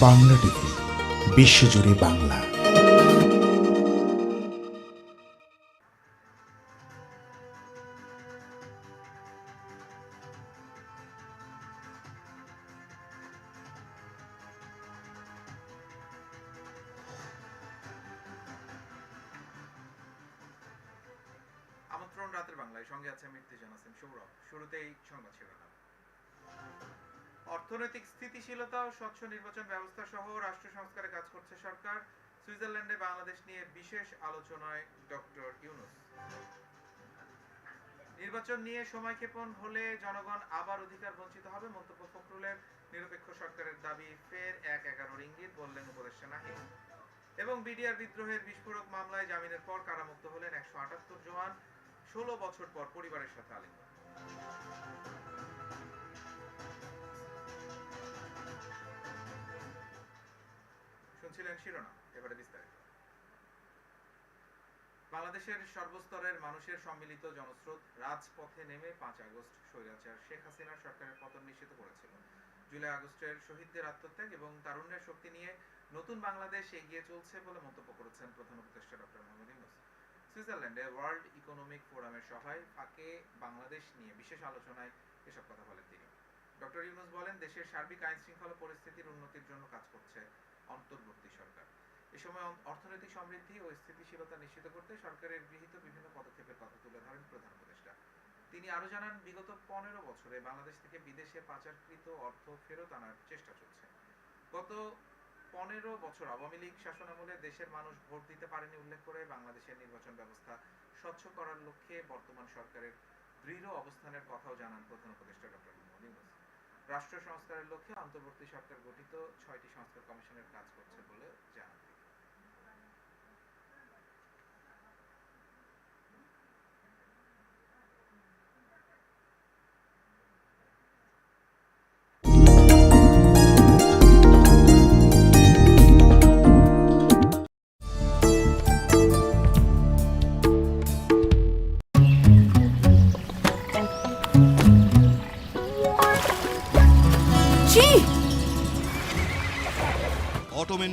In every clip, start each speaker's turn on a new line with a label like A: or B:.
A: Bangla TV বিশ্বজুড়ে বাংলা।
B: স্থিতিশীলতা ও স্বচ্ছ নির্বাচন ব্যবস্থা সহ রাষ্ট্র সংস্কারে কাজ করছে সরকার। সুইজারল্যান্ডে বাংলাদেশ নিয়ে বিশেষ আলোচনায় ডক্টর ইউনুস। নির্বাচন নিয়ে সময়ক্ষেপণ হলে জনগণ আবার অধিকার বঞ্চিত হবে, মন্তব্য ফখরুলের। নিরপেক্ষ সরকারের দাবি ফের এক এগারোর ইঙ্গিত, বললেন উপদেষ্টা নাহিদ। এবং বিডিআর বিদ্রোহের বিস্ফোরক মামলায় জামিনের পর কারামুক্ত হলেন একশো আটাত্তর জওয়ান, ষোলো বছর পর পরিবারের সাথে আলিঙ্গন। শুনছিলেন শিরোনাম, এবারে বিস্তারিত। বাংলাদেশের সর্বস্তরের মানুষের সম্মিলিত জনস্রোত রাজপথে নেমে পাঁচ আগস্ট স্বৈরাচার। শেখ হাসিনার সরকারের পতন নিশ্চিত করেছিল জুলাই আগস্টের শহীদদের আত্মত্যাগ এবং তারুণ্যের শক্তি নিয়ে নতুন বাংলাদেশ এগিয়ে চলছে বলে মন্তব্য করেছেন প্রধান উপদেষ্টা ডক্টর মোহাম্মদ ইউনুস। সুইজারল্যান্ডে ওয়ার্ল্ড ইকোনমিক ফোরামের সভায় ফাঁকে বাংলাদেশ নিয়ে বিশেষ আলোচনায় এসব কথা বলেন তিনি। ডক্টর ইউনুস বলেন, দেশের সার্বিক আইন শৃঙ্খলা পরিস্থিতির উন্নতির জন্য কাজ করছে অন্তর্বর্তী সরকার। এ সময় অর্থনৈতিক সমৃদ্ধি ও স্থিতিশীলতা নিশ্চিত করতে সরকারের গৃহীত বিভিন্ন পদক্ষেপের কথা তুলে ধরেন প্রধান উপদেষ্টা। তিনি আরও জানান, বিগত পনেরো বছরে বাংলাদেশ থেকে বিদেশে পাচারকৃত অর্থ ফেরত আনার চেষ্টা চলছে। গত পনেরো বছর আওয়ামী লীগ শাসনামলে দেশের মানুষ ভোট দিতে পারেনি উল্লেখ করে বাংলাদেশের নির্বাচন ব্যবস্থা স্বচ্ছ করার লক্ষ্যে বর্তমান সরকারের দৃঢ় অবস্থানের কথাও জানান প্রধান উপদেষ্টা ডক্টর মোহাম্মদ রাষ্ট্র সংস্কারের লক্ষ্যে অন্তর্বর্তী সরকার গঠিত ছয়টি সংস্কার কমিশনের কাজ করছে বলে জানান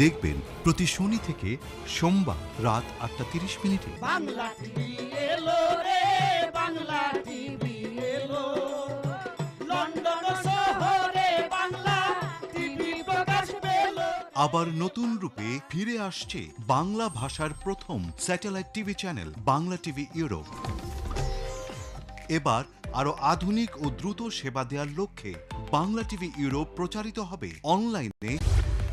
C: দেখবেন প্রতি শনি থেকে সোমবার রাত আটটা তিরিশ মিনিটে। আবার নতুন রূপে ফিরে আসছে বাংলা ভাষার প্রথম satellite TV channel Bangla TV Europe. এবার আরও আধুনিক ও দ্রুত সেবা দেওয়ার লক্ষ্যে বাংলা টিভি ইউরোপ প্রচারিত হবে অনলাইনে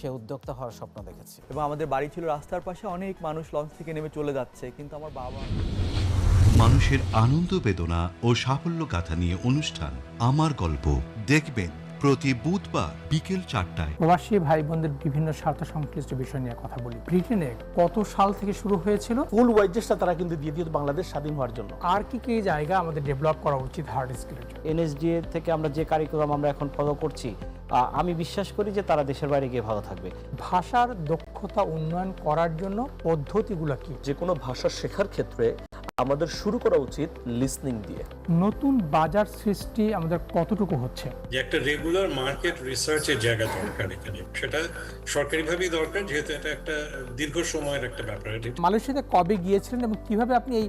D: সে উদ্যোক্তা হওয়ার স্বপ্ন দেখেছে।
E: এবং আমাদের বাড়ি ছিল রাস্তার পাশে অনেক মানুষ লঞ্চ থেকে নেমে চলে যাচ্ছে কিন্তু আমার বাবা
C: মানুষের আনন্দ বেদনা ও সাফল্য গাথা নিয়ে অনুষ্ঠান। আমার গল্প দেখবেন প্রতি বুধবার বিকেল চারটায়।
E: প্রবাসী ভাই বোনদের বিভিন্ন স্বার্থ সংশ্লিষ্ট বিষয় নিয়ে কথা বলি। ব্রিটেনে কত সাল থেকে শুরু হয়েছিল?
F: ফুল ওয়াইজেসটা তারা কিন্তু দিয়ে দিত বাংলাদেশ স্বাধীন হওয়ার জন্য।
E: আর কি কি জায়গা আমাদের ডেভেলপ করা উচিত হার্ড স্কিলের জন্য?
D: এনএসডিএ থেকে আমরা যে কারিকুলাম আমরা এখন ফলো করছি আমি বিশ্বাস করি যে তারা দেশের বাইরে গিয়ে ভালো থাকবে।
E: ভাষার দক্ষতা উন্নয়ন করার জন্য পদ্ধতিগুলো কি?
F: যে কোনো ভাষা শেখার ক্ষেত্রে আমাদের শুরু করা উচিত লিসনিং দিয়ে।
E: নতুন বাজার সৃষ্টি আমাদের কতটুকু হচ্ছে?
G: যে একটা রেগুলার মার্কেট রিসার্চের জায়গা দরকার এখানে। সেটা সরকারিভাবেই দরকার যেহেতু এটা একটা দীর্ঘ সময়ের একটা ব্যাপার। এটা
E: মালয়েশিয়াতে কবে গিয়েছিলেন এবং কীভাবে আপনি এই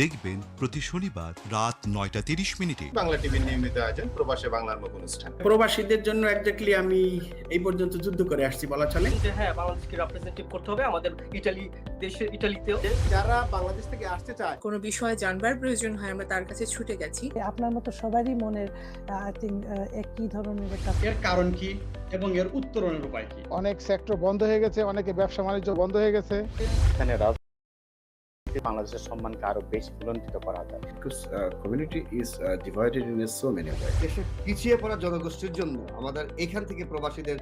C: দেখবেন প্রতি শনিবার রাত নয়টা তিরিশ মিনিটে।
H: বাংলা টিভির নিয়মিত আয়োজন প্রবাসে বাংলার মুখ অনুষ্ঠান।
F: প্রবাসীদের জন্য একজাক্টলি আমি এই পর্যন্ত যুদ্ধ করে আসছি বলা চলে।
I: যে হ্যাঁ বাংলাদেশকে রিপ্রেজেন্টেটিভ করতে হবে আমাদের ইটালি দেশের ইটালিতেও
F: যারা বাংলাদেশ থেকে আসতে চায়।
I: কোনো বিষয়ে জানবার প্রয়োজন হয় আমরা তার কাছে ছুটে গেছি।
J: আপনার মতো সবারই মনের আই থিঙ্ক একই ধরনের একটা
F: এর কারণ কি এবং এর উত্তরণের উপায় কি?
E: অনেক সেক্টর বন্ধ হয়ে গেছে অনেকে ব্যবসা বাণিজ্য বন্ধ হয়ে গেছে।
K: এখানে বাংলাদেশের সম্মানকে আরও বেশি বুলন্দিত করা যায়।
F: Community is divided in so many way
I: দেশে পিছিয়ে পড়া জনগোষ্ঠীর জন্য আমাদের এখান থেকে প্রবাসীদের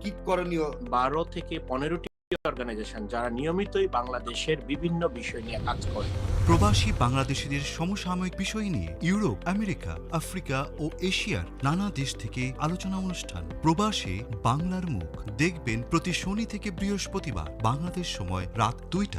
I: কি করণীয়?
F: বারো থেকে পনেরোটি অর্গানাইজেশন যারা নিয়মিতই বাংলাদেশের বিভিন্ন বিষয় নিয়ে কাজ করে।
C: প্রবাসী বাংলাদেশিদের সমসাময়িক বিষয় নিয়ে ইউরোপ আমেরিকা আফ্রিকা ও এশিয়ার নানা দেশ থেকে আলোচনা অনুষ্ঠান। প্রবাসে বাংলার মুখ। দেখবেন প্রতি শনি থেকে বৃহস্পতিবার বাংলাদেশ সময় রাত দুইটা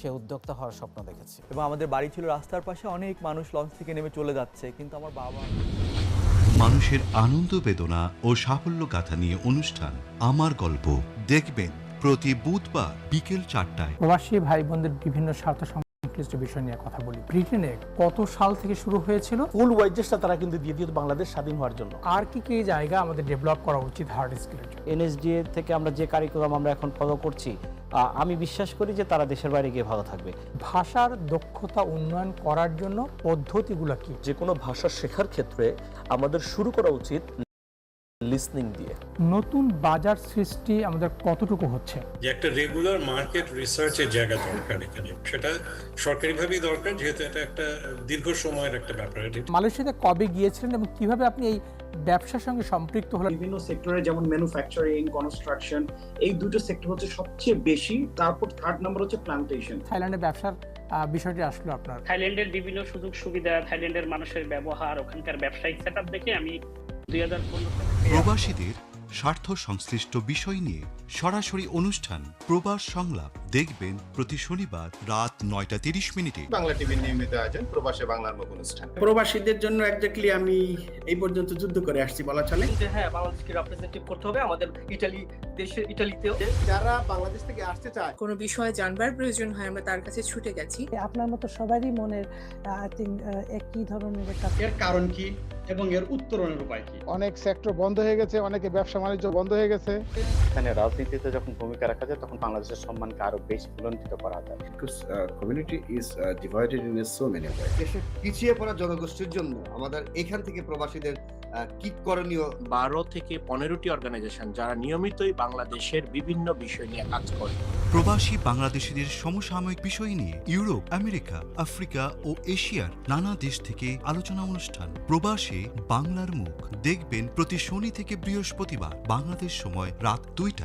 D: সে উদ্যোক্তা হওয়ার স্বপ্ন দেখেছে।
L: এবং আমাদের বাড়ি ছিল রাস্তার পাশে অনেক মানুষ লঞ্চ থেকে নেমে চলে যাচ্ছে কিন্তু আমার বাবা
C: মানুষের আনন্দ বেদনা ও সাফল্য গাথা নিয়ে অনুষ্ঠান আমার গল্প। দেখবেন প্রতি বুধবার বিকেল চারটায়।
E: প্রবাসী ভাই বোনদের বিভিন্ন স্বার্থ সংশ্লিষ্ট বিষয় নিয়ে কথা বলি। ব্রিটেনে কত সাল থেকে শুরু হয়েছিল?
L: ফুল ওয়াইজেসটা তারা কিন্তু দিয়ে দিত বাংলাদেশ স্বাধীন হওয়ার জন্য।
E: আর কি কি জায়গা আমাদের ডেভেলপ করা উচিত হার্ড স্কিলের জন্য?
D: এনএসডিএ থেকে আমরা যে কারিকুলাম আমরা এখন ফলো করছি আহ, আমি বিশ্বাস করি যে তারা দেশের বাইরে গিয়ে ভালো থাকবে।
E: ভাষার দক্ষতা উন্নয়ন করার জন্য পদ্ধতিগুলো কি?
L: যে কোনো ভাষা শেখার ক্ষেত্রে আমাদের শুরু করা উচিত লিসনিং দিয়ে।
E: নতুন বাজার সৃষ্টি আমাদের কতটুকু হচ্ছে?
G: যে একটা রেগুলার মার্কেট রিসার্চের জায়গা দরকার এখানে। সেটা সরকারিভাবেই দরকার যেহেতু এটা একটা দীর্ঘ সময়ের একটা ব্যাপার।
E: মালয়েশিয়াতে কবে গিয়েছিলেন এবং কীভাবে আপনি এই ব্যবসার সঙ্গে সম্পৃক্ত হলেন?
F: বিভিন্ন সেক্টরে যেমন ম্যানুফ্যাকচারিং কনস্ট্রাকশন এই দুটো সেক্টর হচ্ছে সবচেয়ে বেশি। তারপর থার্ড নাম্বার হচ্ছে প্ল্যান্টেশন
E: থাইল্যান্ডে ব্যবসার বিষয়টি আসলো আপনার।
M: থাইল্যান্ডের বিভিন্ন সুযোগ সুবিধা থাইল্যান্ডের মানুষের ব্যবহার ওখানকার ব্যবসায়িক সেট দেখে আমি
C: প্রবাসীদের স্বার্থ সংশ্লিষ্ট বিষয় নিয়ে সরাসরি অনুষ্ঠান প্রবাস সংলাপ দেখবেন প্রতি শনিবার রাত নয়টা তিরিশ মিনিটে।
H: বাংলা টিভির নিয়মিত আয়োজন প্রবাসে বাংলার মুখ অনুষ্ঠান।
M: প্রবাসীদের জন্য একজাক্টলি আমি এই পর্যন্ত যুদ্ধ করে আসছি বলা চলে।
L: যে হ্যাঁ বাংলাদেশকে রিপ্রেজেন্টেটিভ করতে হবে আমাদের ইটালি দেশের ইটালিতেও।
M: যারা বাংলাদেশ থেকে আসতে চায়
I: কোনো বিষয়ে জানবার প্রয়োজন হয় আমরা তার কাছে ছুটে গেছি।
N: আপনার মতো সবারই মনের আই থিঙ্ক একই ধরনের একটা
M: এর কারণ কি এবং এর উত্তরণের উপায় কি?
L: অনেক সেক্টর বন্ধ হয়ে গেছে অনেকে ব্যবসা বাণিজ্য বন্ধ হয়ে গেছে।
K: এখানে রাজনীতিতে যখন ভূমিকা রাখা যায় তখন বাংলাদেশের সম্মানকে আরও বেশি বুলন্দিত করা যায়।
H: Community is divided in so many way
M: দেশের পিছিয়ে পড়া জনগোষ্ঠীর জন্য আমাদের এখান থেকে প্রবাসীদের কি করণীয়?
L: বারো থেকে পনেরোটি অর্গানাইজেশন যারা নিয়মিতই বাংলাদেশের বিভিন্ন বিষয় নিয়ে কাজ করে।
C: প্রবাসী বাংলাদেশিদের সমসাময়িক বিষয় নিয়ে ইউরোপ আমেরিকা আফ্রিকা ও এশিয়ার নানা দেশ থেকে আলোচনা অনুষ্ঠান। প্রবাসে বাংলার মুখ দেখবেন প্রতি শনি থেকে বৃহস্পতিবার বাংলাদেশ সময় রাত দুইটা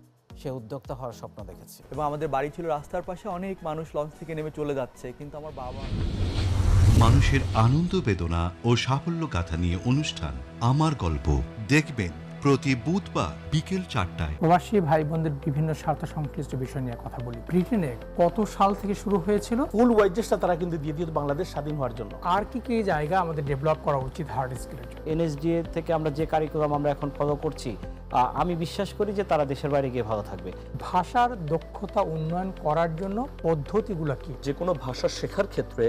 D: সে উদ্যোক্তা হওয়ার স্বপ্ন দেখেছে।
O: এবং আমাদের বাড়ি ছিল রাস্তার পাশে অনেক মানুষ লঞ্চ থেকে নেমে চলে যাচ্ছে কিন্তু আমার বাবা
C: মানুষের আনন্দ বেদনা ও সাফল্য গাথা নিয়ে অনুষ্ঠান। আমার গল্প দেখবেন। প্রতি বুধবার বিকেল চারটায়।
E: প্রবাসী ভাই বোনদের বিভিন্ন স্বার্থ সংশ্লিষ্ট বিষয় নিয়ে কথা বলি। ব্রিটেনে কত সাল থেকে শুরু হয়েছিল?
O: ফুল ওয়াইজেসটা তারা কিন্তু দিয়ে দিত বাংলাদেশ স্বাধীন হওয়ার জন্য।
E: আর কি কি জায়গা আমাদের ডেভেলপ করা উচিত হার্ড স্কিলের জন্য?
D: এনএসডিএ থেকে আমরা যে কারিকুলাম আমরা এখন ফলো করছি আমি বিশ্বাস করি যে তারা দেশের বাইরে গিয়ে ভালো থাকবে।
E: ভাষার দক্ষতা উন্নয়ন করার জন্য পদ্ধতিগুলো কি?
O: যে কোনো ভাষা শেখার ক্ষেত্রে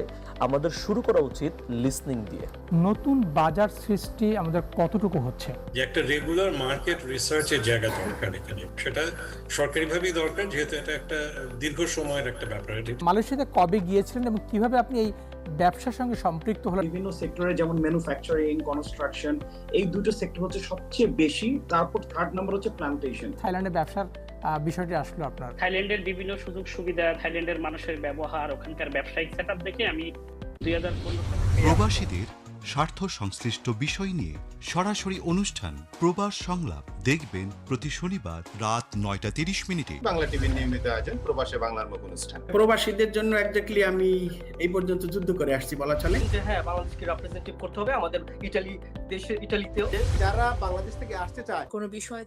O: আমাদের শুরু করা উচিত লিসনিং দিয়ে।
E: নতুন বাজার সৃষ্টি আমাদের কতটুকু হচ্ছে?
G: যে একটা রেগুলার মার্কেট রিসার্চের জায়গা দরকার এখানে। সেটা সরকারিভাবেই দরকার যেহেতু এটা একটা দীর্ঘ সময়ের একটা ব্যাপার। এটা
E: মালয়েশিয়াতে কবে গিয়েছিলেন এবং কীভাবে আপনি এই ব্যবসার সঙ্গে সম্পৃক্ত হলেন?
F: বিভিন্ন সেক্টরে যেমন ম্যানুফ্যাকচারিং কনস্ট্রাকশন এই দুটো সেক্টর হচ্ছে সবচেয়ে বেশি। তারপর থার্ড নাম্বার হচ্ছে প্লান্টেশন
E: থাইল্যান্ডে ব্যবসার বিষয়টি আসলো আপনার।
M: থাইল্যান্ডের বিভিন্ন সুযোগ সুবিধা থাইল্যান্ডের মানুষের ব্যবহার ওখানকার ব্যবসায়িক সেট দেখে আমি দুই হাজার পনেরো
C: প্রবাসীদের স্বার্থ সংশ্লিষ্ট বিষয় নিয়ে সরাসরি অনুষ্ঠান প্রবাস সংলাপ দেখবেন প্রতি শনিবার রাত নয়টা তিরিশ মিনিটে।
P: বাংলা টিভির নিয়মিত আয়োজন প্রবাসে বাংলার মুখ অনুষ্ঠান।
Q: প্রবাসীদের জন্য একজাক্টলি আমি এই পর্যন্ত যুদ্ধ করে আসছি বলা চলে।
R: যে হ্যাঁ বাংলাদেশকে রিপ্রেজেন্টেটিভ করতে হবে আমাদের ইটালি দেশে ইটালিতেও।
Q: যারা বাংলাদেশ থেকে আসতে চায়
O: কোনো বিষয়ে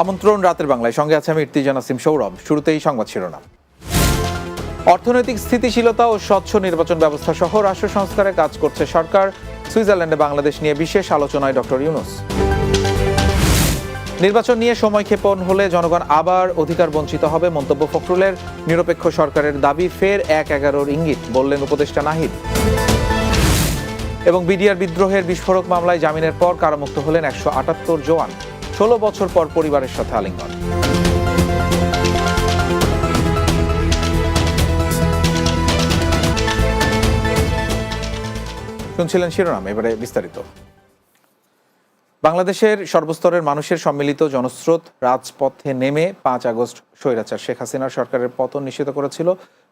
B: আমন্ত্রণ রাতের বাংলায়। সঙ্গে আছে আমি ইর্তিজান আসিম সৌরভ। শুরুতেই সংবাদ শিরোনাম। অর্থনৈতিক স্থিতিশীলতা ও স্বচ্ছ নির্বাচন ব্যবস্থা সহ রাষ্ট্র সংস্কারে কাজ করছে সরকার। সুইজারল্যান্ডে বাংলাদেশ নিয়ে বিশেষ আলোচনায় ডক্টর ইউনুস। নির্বাচন নিয়ে সময় ক্ষেপণ হলে জনগণ আবার অধিকার বঞ্চিত হবে মন্তব্য ফখরুলের। নিরপেক্ষ সরকারের দাবি ফের এক এগারোর ইঙ্গিত, বললেন উপদেষ্টা নাহিদ। এবং বিডিআর বিদ্রোহের বিস্ফোরক মামলায় জামিনের পর কারামুক্ত হলেন একশো আটাত্তর জওয়ান। ষোলো বছর পর পরিবারের সাথে আলিঙ্গন। শুনছিলেন শিরোনাম, এবারে বিস্তারিত। বাংলাদেশের সর্বস্তরের মানুষের সম্মিলিত জনস্রোত রাজপথে নেমে পাঁচ আগস্ট স্বৈরাচার শেখ হাসিনার সরকারের পতন নিশ্চিত করেছিল।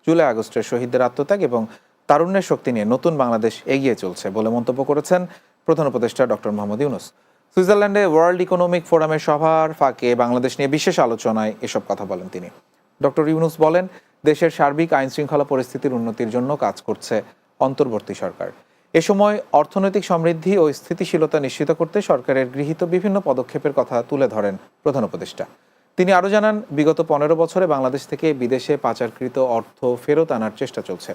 B: জুলাই আগস্টের শহীদদের আত্মত্যাগ এবং তারুণ্যের শক্তি নিয়ে নতুন বাংলাদেশ এগিয়ে চলছে বলে মন্তব্য করেছেন প্রধান উপদেষ্টা ডক্টর মোহাম্মদ ইউনুস। সুইজারল্যান্ডে ওয়ার্ল্ড ইকোনমিক ফোরামের সভার ফাঁকে বাংলাদেশ নিয়ে বিশেষ আলোচনায় এসব কথা বলেন তিনি। ডক্টর ইউনুস বলেন, দেশের সার্বিক আইন শৃঙ্খলা পরিস্থিতির উন্নতির জন্য কাজ করছে অন্তর্বর্তী সরকার। এ সময় অর্থনৈতিক সমৃদ্ধি ও স্থিতিশীলতা নিশ্চিত করতে সরকারের গৃহীত বিভিন্ন পদক্ষেপের কথা তুলে ধরেন প্রধান উপদেষ্টা। তিনি আরও জানান, বিগত পনেরো বছরে বাংলাদেশ থেকে বিদেশে পাচারকৃত অর্থ ফেরত আনার চেষ্টা চলছে।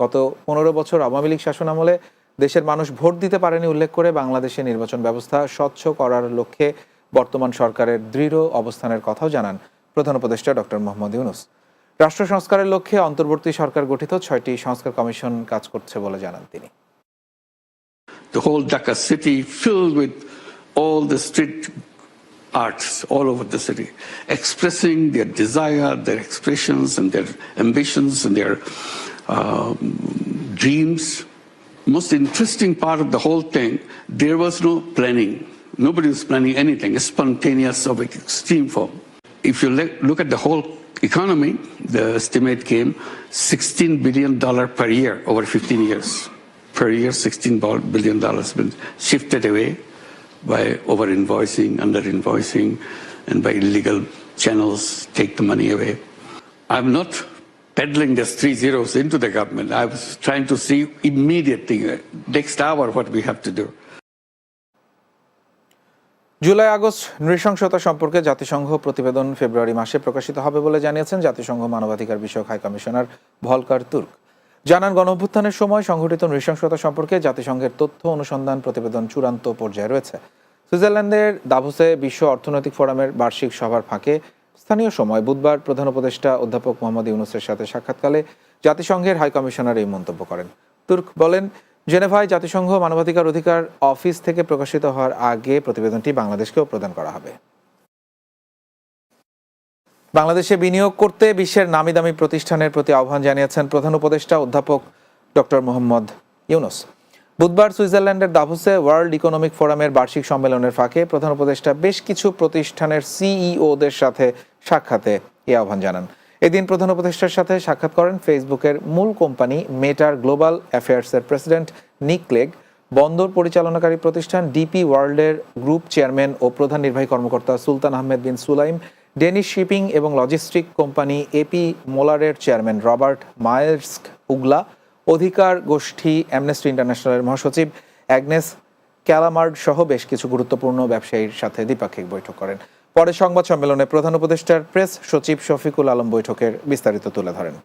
B: গত পনেরো বছর আওয়ামী লীগ শাসনামলে দেশের মানুষ ভোট দিতে পারেনি উল্লেখ করে বাংলাদেশের নির্বাচন ব্যবস্থা স্বচ্ছ করার লক্ষ্যে বর্তমান সরকারের দৃঢ় অবস্থানের কথাও জানান প্রধান উপদেষ্টা ডক্টর মোহাম্মদ ইউনুস রাষ্ট্র সংস্কারের লক্ষ্যে অন্তর্বর্তী সরকার গঠিত ছয়টি সংস্কার কমিশন কাজ করছে বলে জানান তিনি
S: the whole Dhaka city filled with all the street arts all over the city, expressing their desire, their expressions, and their ambitions and their um, dreams. Most interesting part of the whole thing, there was no planning. Nobody was planning anything. It's spontaneous of extreme form. If you look at the whole economy, the estimate came $16 billion per year over 15 years per year, $16 billion been shifted away by over invoicing, under invoicing, and by illegal channels take the money away. I'm not peddling these three zeros into the government. I was trying to see immediate thing, uh, next hour what we have to do.
B: July August নৃশংসতা সম্পর্কে জাতিসংঘ প্রতিবেদন ফেব্রুয়ারি মাসে প্রকাশিত হবে বলে জানিয়েছেন জাতিসংঘ মানবাধিকার বিষয়ক হাই কমিশনার ভলকার তুর্ক জানান গণঅভ্যুত্থানের সময় সংঘটিত নৃশংসতা সম্পর্কে জাতিসংঘের তথ্য অনুসন্ধান প্রতিবেদন চূড়ান্ত পর্যায়ে রয়েছে সুইজারল্যান্ডের দাভোসে বিশ্ব অর্থনৈতিক ফোরামের বার্ষিক সভার ফাঁকে স্থানীয় সময় বুধবার প্রধান উপদেষ্টা অধ্যাপক মোহাম্মদ ইউনুসের সাথে সাক্ষাৎকালে জাতিসংঘের হাই কমিশনার এই মন্তব্য করেন। তুর্ক বলেন, জেনেভায় জাতিসংঘ মানবাধিকার অধিকার অফিস থেকে প্রকাশিত হওয়ার আগে প্রতিবেদনটি বাংলাদেশকেও প্রদান করা হবে। বাংলাদেশে বিনিয়োগ করতে বিশ্বের নামি দামি প্রতিষ্ঠানের প্রতি আহ্বান জানিয়েছেন প্রধান উপদেষ্টা অধ্যাপক ডক্টর মোহাম্মদ ইউনুস। বুধবার সুইজারল্যান্ডের দাভোসে ওয়ার্ল্ড ইকোনমিক ফোরামের বার্ষিক সম্মেলনের ফাঁকে প্রধান উপদেষ্টা বেশ কিছু প্রতিষ্ঠানের সিইওদের সাথে সাক্ষাতে এই আহ্বান জানান। এদিন প্রধান উপদেষ্টার সাথে সাক্ষাৎ করেন ফেসবুকের মূল কোম্পানি মেটার গ্লোবাল অ্যাফেয়ার্সের প্রেসিডেন্ট নিক ক্লেগ, বন্দর পরিচালনাকারী প্রতিষ্ঠান ডিপি ওয়ার্ল্ডের গ্রুপ চেয়ারম্যান ও প্রধান নির্বাহী কর্মকর্তা Sultan Ahmed bin Sulayem, Danish shipping এবং লজিস্টিক কোম্পানি এপি মোলারের চেয়ারম্যান রবার্ট মায়ের্স্ক উগলা অধিকার গোষ্ঠী অ্যামনেস্টি ইন্টারন্যাশনালের মহাসচিব অ্যাগনেস ক্যালামার্ড সহ বেশ কিছু গুরুত্বপূর্ণ ব্যবসায়ীর সাথে দ্বিপাক্ষিক বৈঠক করেন। পরে সংবাদ সম্মেলনে প্রধান উপদেষ্টার প্রেস সচিব শফিকুল আলম বৈঠকের বিস্তারিত তুলে ধরেন।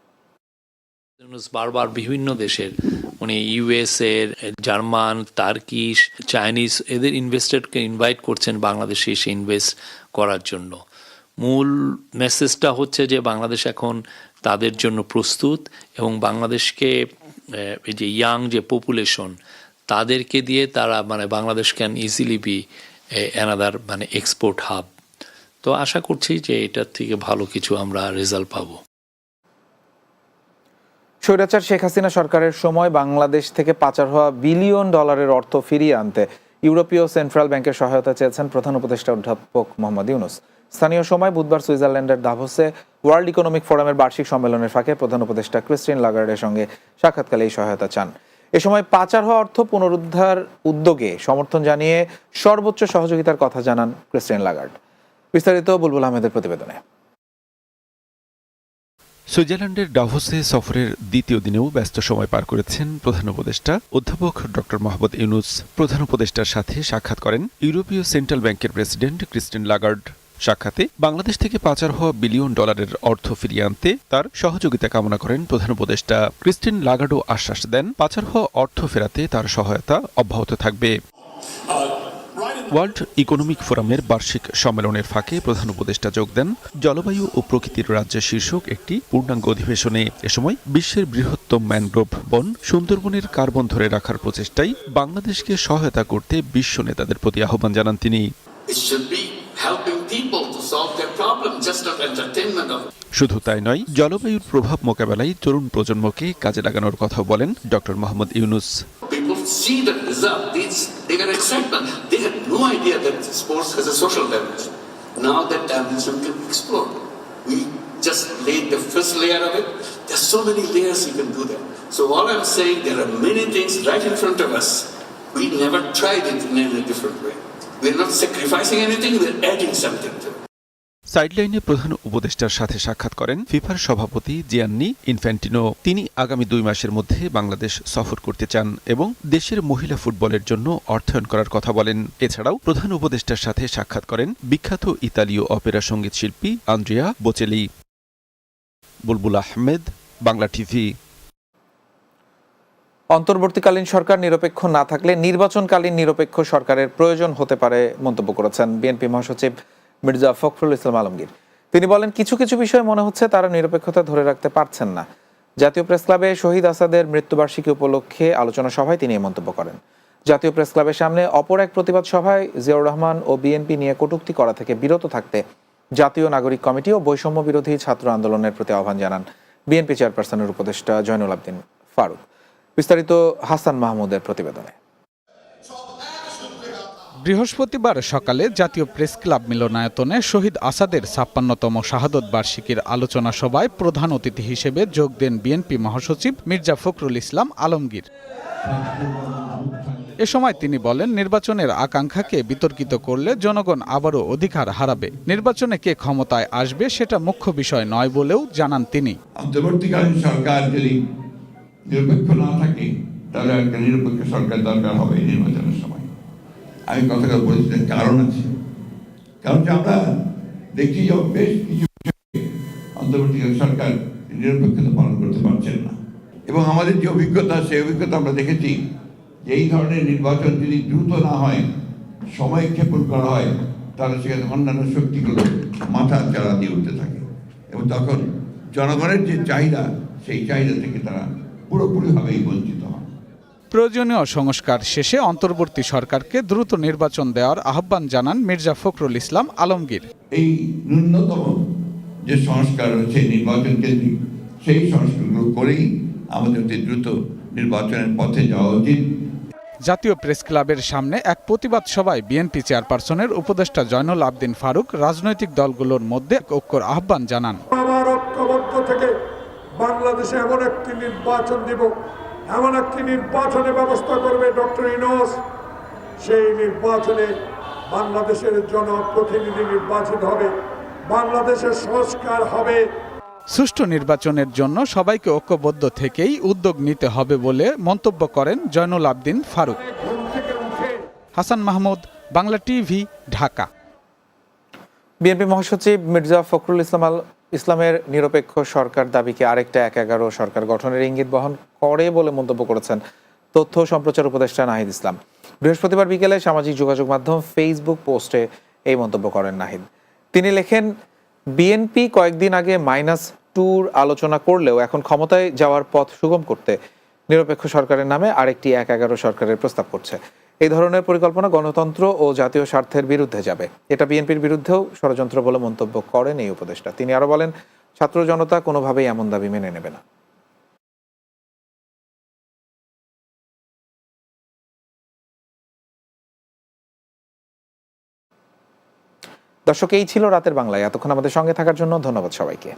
T: বারবার বিভিন্ন দেশের উনি ইউএস এর, জার্মান, তার্কিশ, চাইনিজ এদের ইনভেস্টরকে ইনভাইট করছেন বাংলাদেশে এসে ইনভেস্ট করার জন্য। মূল মেসেজটা হচ্ছে যে বাংলাদেশ এখন তাদের জন্য প্রস্তুত এবং বাংলাদেশকে এই যে ইয়াং যে পপুলেশন তাদেরকে দিয়ে তারা মানে Bangladesh can easily be another মানে এক্সপোর্ট হাব তো আশা করছি যে এটার থেকে ভালো কিছু আমরা রেজাল্ট পাবো।
B: স্বৈরাচার শেখ হাসিনা সরকারের সময় বাংলাদেশ থেকে পাচার হওয়া বিলিয়ন ডলারের অর্থ ফিরিয়ে আনতে ইউরোপীয় সেন্ট্রাল ব্যাংকের সহায়তা চেয়েছেন প্রধান উপদেষ্টা অধ্যাপক মোহাম্মদ ইউনুস। স্থানীয় সময় বুধবার সুইজারল্যান্ডের দাভোসে ওয়ার্ল্ড ইকোনমিক ফোরামের বার্ষিক সম্মেলনের ফাঁকে প্রধান উপদেষ্টা ক্রিস্টিন লাগার্ডের সঙ্গে সাক্ষাৎকালে এই সহায়তা চান। এ সময় পাচার হওয়া অর্থ পুনরুদ্ধার উদ্যোগে সমর্থন জানিয়ে সর্বোচ্চ সহযোগিতার কথা জানান ক্রিস্টিন লাগার্ড। বিস্তারিত বুলবুল আহমেদের প্রতিবেদনে।
U: সুইজারল্যান্ডের ডাভোসে সফরের দ্বিতীয় দিনেও ব্যস্ত সময় পার করেছেন প্রধান উপদেষ্টা। অধ্যাপক ডক্টর মোহাম্মদ ইউনুস প্রধান উপদেষ্টার সাথে সাক্ষাৎ করেন ইউরোপীয় সেন্ট্রাল ব্যাংকের প্রেসিডেন্ট ক্রিস্টিন লাগার্ড। সাক্ষাতে বাংলাদেশ থেকে পাচার হওয়া বিলিয়ন ডলারের অর্থ ফিরিয়ে আনতে তার সহযোগিতা কামনা করেন প্রধান উপদেষ্টা। ক্রিস্টিন লাগাডো আশ্বাস দেন, পাচার হওয়া অর্থ ফেরাতে তার সহায়তা অব্যাহত থাকবে। ওয়ার্ল্ড ইকোনমিক ফোরামের বার্ষিক সম্মেলনের ফাঁকে প্রধান উপদেষ্টা যোগ দেন, জলবায়ু ও প্রকৃতির রাজ্য শীর্ষক একটি পূর্ণাঙ্গ অধিবেশনে। এ সময় বিশ্বের বৃহত্তম ম্যানগ্রোভ বন সুন্দরবনের কার্বন ধরে রাখার প্রচেষ্টায় বাংলাদেশকে সহায়তা করতে বিশ্ব নেতাদের প্রতি আহ্বান জানান তিনি।
S: helping people to solve their problem, just not entertainment of
U: শুধু তাই নয় জলবায়ুর প্রভাব মোকাবেলায় তরুণ প্রজন্মকে কাজে লাগানোর কথাও বলেন doctor Mohammad Yunus
S: People see the result, these, they get excitement. They had no idea that sports has a social dimension. Now that dimension can be explored. We just laid the first layer of it. There's so many layers you can do that. So all I'm saying, there are many things right in front of us. We never tried it in any different way. We're not sacrificing anything, we're adding something to it.
U: সাইডলাইনে প্রধান উপদেষ্টার সাথে সাক্ষাৎ করেন ফিফার সভাপতি Gianni ইনফ্যান্টিনো। তিনি আগামী দুই মাসের মধ্যে বাংলাদেশ সফর করতে চান এবং দেশের মহিলা ফুটবলের জন্য অর্থায়ন করার কথা বলেন। এছাড়াও প্রধান উপদেষ্টার সাথে সাক্ষাৎ করেন বিখ্যাত ইতালীয় অপেরা সংগীত শিল্পী Andrea Bocelli. Bulbul Ahmed Bangla TV.
B: অন্তর্বর্তীকালীন সরকার নিরপেক্ষ না থাকলে নির্বাচনকালীন নিরপেক্ষ সরকারের প্রয়োজন হতে পারে মন্তব্য করেছেন বিএনপি মহাসচিব মির্জা ফখরুল ইসলাম আলমগীর। তিনি বলেন, কিছু কিছু বিষয়ে মনে হচ্ছে তারা নিরপেক্ষতা ধরে রাখতে পারছেন না। জাতীয় প্রেস ক্লাবে শহীদ আসাদের মৃত্যুবার্ষিকী উপলক্ষে আলোচনা সভায় তিনি এই মন্তব্য করেন। জাতীয় প্রেস ক্লাবের সামনে অপর এক প্রতিবাদ সভায় জিয়াউর রহমান ও বিএনপি নিয়ে কটূক্তি করা থেকে বিরত থাকতে জাতীয় নাগরিক কমিটি ও বৈষম্য বিরোধী ছাত্র আন্দোলনের প্রতি আহ্বান জানান বিএনপি চেয়ারপারসনের উপদেষ্টা জয়নুল আবদিন ফারুক। বিস্তারিত হাসান মাহমুদের প্রতিবেদনে।
D: বৃহস্পতিবার সকালে জাতীয় প্রেস ক্লাব মিলনায়তনে শহীদ আসাদের ছাপ্পান্নতম শাহাদত বার্ষিকীর আলোচনা সভায় প্রধান অতিথি হিসেবে যোগ দেন বিএনপি মহাসচিব মির্জা ফখরুল ইসলাম আলমগীর। এ সময় তিনি বলেন নির্বাচনের আকাঙ্ক্ষাকে বিতর্কিত করলে জনগণ আবারও অধিকার হারাবে। নির্বাচনে কে ক্ষমতায় আসবে সেটা মুখ্য বিষয় নয় বলেও জানান তিনি।
V: অন্তর্বর্তীকালীন সরকার যদি নিরপেক্ষ না থাকে, তাহলে একটা নিরপেক্ষ সরকার দরকার হবে এই নির্বাচনের সময়। আমি কথাটা বলেছি কারণ আছে। কারণ যে আমরা দেখছি যে বেশ কিছু বিষয়ে অন্তর্বর্তীকালীন সরকার নিরপেক্ষতা পালন করতে পারছেন না। এবং আমাদের যে অভিজ্ঞতা, সেই অভিজ্ঞতা আমরা দেখেছি যে এই ধরনের নির্বাচন যদি দ্রুত না হয়, সময় ক্ষেপণ করা হয়, তাহলে সেখানে অন্যান্য শক্তিগুলো মাথা চারা দিয়ে উঠতে থাকে। এবং তখন জনগণের যে চাহিদা, সেই চাহিদা থেকে তারা পুরোপুরিভাবেই বঞ্চিত হন।
D: প্রয়োজনীয় সংস্কার শেষে অন্তর্বর্তী সরকারকে দ্রুত নির্বাচন দেওয়ার আহ্বান জানান মির্জা ফখরুল ইসলাম আলমগীর।
V: এই ন্যূনতম যে সংস্কার রয়েছে নির্বাচন কেন্দ্রিক সেই সংস্কারগুলো করেই আমাদের অতি দ্রুত নির্বাচনের পথে যাওয়া উচিত।
D: জাতীয় প্রেস ক্লাবের সামনে এক প্রতিবাদ সভায় বিএনপি চেয়ারপারসনের উপদেষ্টা জয়নুল আবদিন ফারুক রাজনৈতিক দলগুলোর মধ্যে ঐক্যর আহ্বান জানান।
W: বাংলাদেশে এমন একটি নির্বাচন দিব এমন একটি নির্বাচনের ব্যবস্থা করবে ডক্টর ইনোস। সেই নির্বাচনে বাংলাদেশের জনপ্রতিনিধি নির্বাচিত হবে বাংলাদেশের সংস্কার হবে।
D: সুষ্ঠু নির্বাচনের জন্য সবাইকে ঐক্যবদ্ধ থেকেই উদ্যোগ নিতে হবে বলে মন্তব্য করেন জয়নুল আবদিন ফারুক। হাসান মাহমুদ বাংলা টিভি ঢাকা।
B: বিএনপি মহাসচিব মির্জা ফখরুল ইসলাম আল ইসলামের নিরপেক্ষ সরকার দাবিকে আরেকটা এক এগারো সরকার গঠনের ইঙ্গিত বহন করে বলে মন্তব্য করেছেন তথ্য সম্প্রচার উপদেষ্টা নাহিদ ইসলাম। বৃহস্পতিবার বিকেলে সামাজিক যোগাযোগ মাধ্যম ফেসবুক পোস্টে এই মন্তব্য করেন নাহিদ। তিনি লেখেন, বিএনপি কয়েকদিন আগে মাইনাস টুর আলোচনা করলেও এখন ক্ষমতায় যাওয়ার পথ সুগম করতে নিরপেক্ষ সরকারের নামে আরেকটি এক এগারো সরকারের প্রস্তাব করছে। এই ধরনের পরিকল্পনা গণতন্ত্র ও জাতীয় স্বার্থের বিরুদ্ধে যাবে। এটা বিএনপির বিরুদ্ধেও ষড়যন্ত্র বলে মন্তব্য করেন এই উপদেষ্টা। তিনি আরও বলেন, ছাত্র জনতা কোনোভাবেই এমন দাবি মেনে নেবে না। দর্শক, এই ছিল রাতের বাংলায়। এতক্ষণ আমাদের সঙ্গে থাকার জন্য ধন্যবাদ সবাইকে।